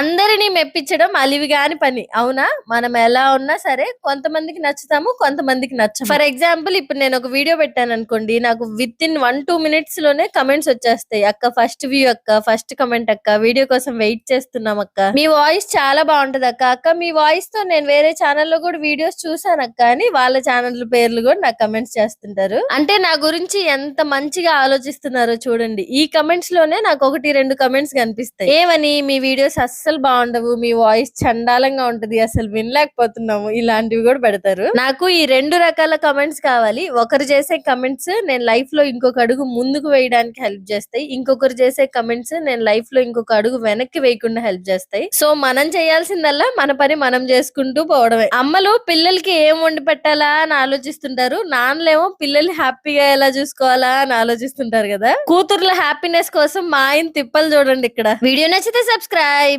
అందరినీ మెప్పించడం అలివిగాని పని. అవునా? మనం ఎలా ఉన్నా సరే కొంతమందికి నచ్చుతాము కొంతమందికి నచ్చం ఫర్ ఎగ్జాంపుల్ ఇప్పుడు నేను ఒక వీడియో పెట్టాను అనుకోండి. నాకు విత్ ఇన్ వన్ టూ మినిట్స్లోనే కమెంట్స్ వచ్చేస్తాయి. అక్క ఫస్ట్ వ్యూ అక్క ఫస్ట్ కమెంట్ అక్క వీడియో కోసం వెయిట్ చేస్తున్నాం అక్క. మీ వాయిస్ చాలా బాగుంటది అక్క. అక్క మీ వాయిస్తో నేను వేరే ఛానల్లో కూడా వీడియోస్ చూసాను అక్క అని వాళ్ళ ఛానల్ పేర్లు కూడా నాకు కమెంట్స్ చేస్తుంటారు. అంటే నా గురించి ఎంత మంచిగా ఆలోచిస్తున్నారో చూడండి. ఈ కమెంట్స్లోనే నాకు ఒకటి రెండు కమెంట్స్ కనిపిస్తాయి. ఏమని? మీ వీడియోస్ అస్సలు అస్సలు బాగుండవు. మీ వాయిస్ చండాలంగా ఉంటది. అసలు వినలేకపోతున్నాము. ఇలాంటివి కూడా పెడతారు. నాకు ఈ రెండు రకాల కమెంట్స్ కావాలి. ఒకరు చేసే కమెంట్స్ నేను లైఫ్లో ఇంకొక అడుగు ముందుకు వేయడానికి హెల్ప్ చేస్తాయి. ఇంకొకరు చేసే కమెంట్స్ నేను లైఫ్లో ఇంకొక అడుగు వెనక్కి వేయకుండా హెల్ప్ చేస్తాయి. సో మనం చేయాల్సిందల్లా మన పని మనం చేసుకుంటూ పోవడమే. అమ్మలు పిల్లలకి ఏం వండి పెట్టాలా అని ఆలోచిస్తుంటారు. నాన్నలేమో పిల్లల్ని హ్యాపీగా ఎలా చూసుకోవాలా అని ఆలోచిస్తుంటారు కదా. కూతుర్ల హ్యాపీనెస్ కోసం మా ఆయన తిప్పలు చూడండి ఇక్కడ. వీడియో నచ్చితే సబ్స్క్రైబ్.